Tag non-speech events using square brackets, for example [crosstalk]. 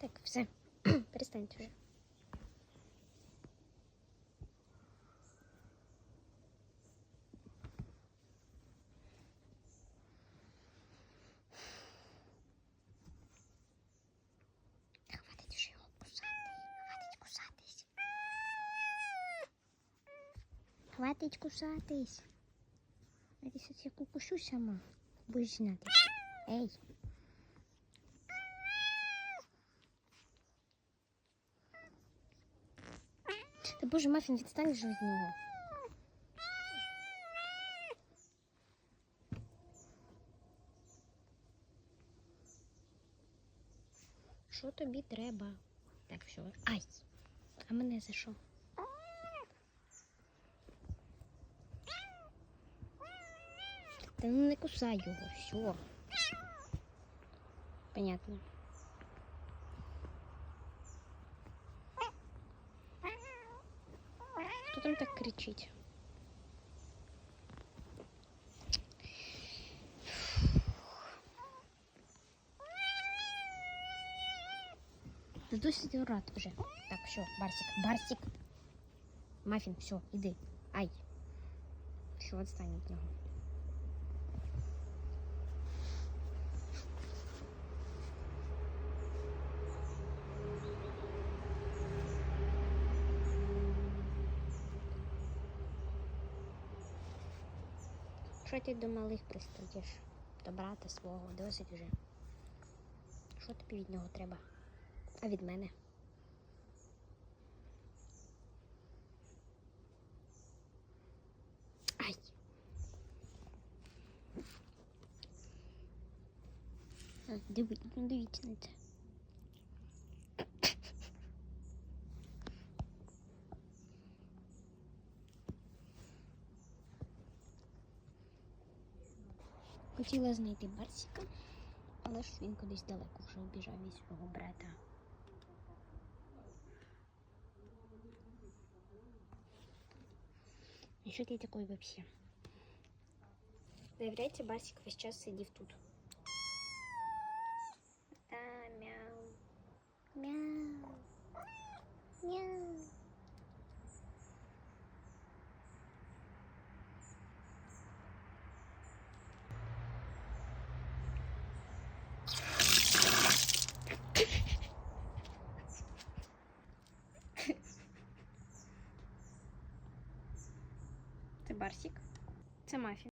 Так, все. [clears throat] Перестаньте вже. Хватить кусатись. Кусатись. Я кукушу сама. Будеш знати. Ей. Та боже, Мафін, відстань же від нього. Що тобі треба? Так, все. Ай! А мене за що? Та ну не кусай його, все. Понятно. Хто там так кричить? Да досить рад вже. Так, все, Барсик, Барсик. Мафін, все, іди. Ай. Все, відстань від нього. Що ти до малих пристаєш? До брата свого, досить вже. Що тобі від нього треба? А від мене? Ай. Дивіться на це. Хотіла знайти Барсика, але ж він кудись далеко вже обіжав від свого брата. І що ти такий вообще? Виявляється, Барсик весь час сидів тут. Та мяу. Мяу. Мяу. Це Барсик. Це Мафі.